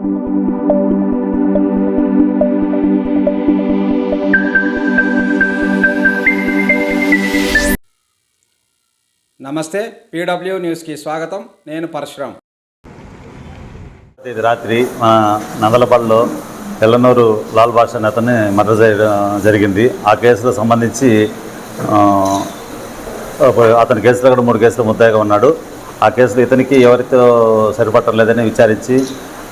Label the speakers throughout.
Speaker 1: నమస్తే పీడబ్ల్యూ న్యూస్కి స్వాగతం. నేను పరశురామ్
Speaker 2: ఇది రాత్రి మన నందలపాడులో ఎల్లనూరు లాల్ బాష్ అనే అతన్ని మర్డర్ చేయడం జరిగింది. ఆ కేసులో సంబంధించి అతని కేసులో కూడా మూడు కేసులు ముద్దాయిగా ఉన్నాడు. ఆ కేసులో ఇతనికి ఎవరితో సరిపట్టలేదని విచారించి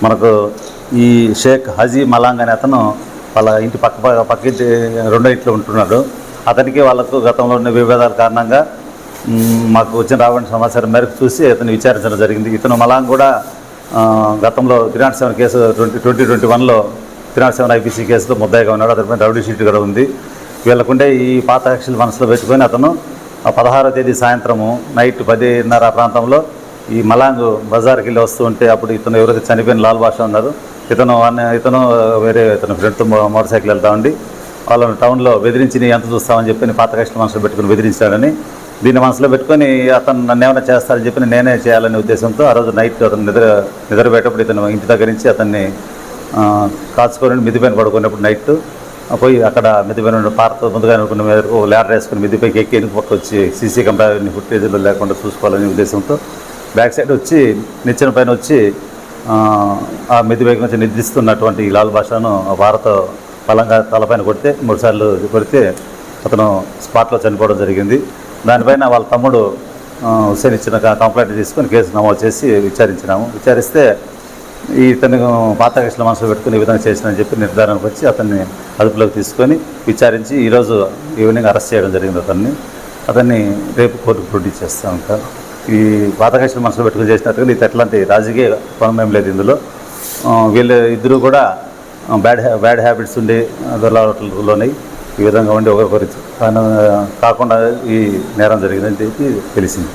Speaker 2: మనకు ఈ షేక్ హజీ మలాంగ్ అనే అతను వాళ్ళ ఇంటి పక్క పక్క- ఇంటి రెండో ఇంట్లో ఉంటున్నాడు. అతనికి వాళ్ళకు గతంలో ఉన్న విభేదాల కారణంగా మాకు వచ్చిన రావణ సమాచారం మేరకు చూసి అతను విచారించడం జరిగింది. ఇతను మలాంగ్ కూడా గతంలో three naught seven case twenty twenty twenty వన్లో త్రీ నాట్ సెవెన్ ఐపీసీ కేసులో ముద్దాయిగా ఉన్నాడు. అతనిపై రౌడీ షీట్ కూడా ఉంది. వీళ్ళకుండే ఈ పాత కక్షలు మనసులో పెట్టుకొని అతను పదహారో తేదీ సాయంత్రము నైట్ పదిన్నర ప్రాంతంలో ఈ మలాంగ్ బజార్కి వెళ్ళి వస్తూ ఉంటే అప్పుడు ఇతను ఎవరైతే చనిపోయిన లాల్ బాషా ఉన్నారు ఇతను అన్న- ఇతను వేరే ఇతను ఫ్రెండ్తో మోటార్ సైకిల్ వెళ్తా ఉండి వాళ్ళని టౌన్లో బెదిరించి ఎంత చూస్తామని చెప్పి పాత కష్టం మనసులో పెట్టుకుని బెదిరించాడని దీన్ని మనసులో పెట్టుకొని అతను నన్ను ఏమైనా చేస్తారని చెప్పి నేనే చేయాలనే ఉద్దేశంతో ఆ రోజు నైట్ అతను నిద్ర నిద్రపోయేటప్పుడు ఇతను ఇంటి దగ్గర నుంచి అతన్ని కాచుకొని మిదిపైన పడుకున్నప్పుడు నైట్ పోయి అక్కడ మిదిపైన పార్త ముందుగా అనుకున్న మీద ల్యాడర్ వేసుకుని మిదిపైకి ఎక్కి ఎనుక పక్క వచ్చి సీసీ కెమెరా ఫుటేజ్లో లేకుండా చూసుకోవాలనే ఉద్దేశంతో బ్యాక్ సైడ్ వచ్చి నిచ్చెన పైన వచ్చి ఆ, ఆ నుంచి నిద్రిస్తున్నటువంటి లాల్ భాషను భారత బలంగా తలపైన కొడితే మూడుసార్లు కొడితే అతను స్పాట్లో చనిపోవడం జరిగింది. దానిపైన వాళ్ళ తమ్ముడు ఆ, హుస్సేన్ ఇచ్చిన కంప్లైంట్ తీసుకొని కేసు నమోదు చేసి విచారించినాము. విచారిస్తే ఇతను పాత కేసుల మనసులో పెట్టుకుని ఈ విధంగా చేసినని చెప్పి నిర్ధారణకు వచ్చి అతన్ని అదుపులోకి తీసుకొని విచారించి ఈరోజు ఈవినింగ్ అరెస్ట్ చేయడం జరిగింది అతన్ని. అతన్ని రేపు కోర్టుకు ప్రొడ్యూస్ చేస్తాం ఇంకా ఈ పాత కేసుల మనసులో పెట్టుకుని చేసినట్టుగా ఇది ఎట్లాంటి రాజకీయ కోణం ఏం లేదు ఇందులో. ఆ, వీళ్ళు ఇద్దరు కూడా బ్యాడ్ హ్యా బ్యాడ్ హ్యాబిట్స్ ఉండి దొరలోని ఈ విధంగా ఉండి ఒకరికొరి కాకుండా ఈ నేరం జరిగిందని చెప్పి తెలిసింది.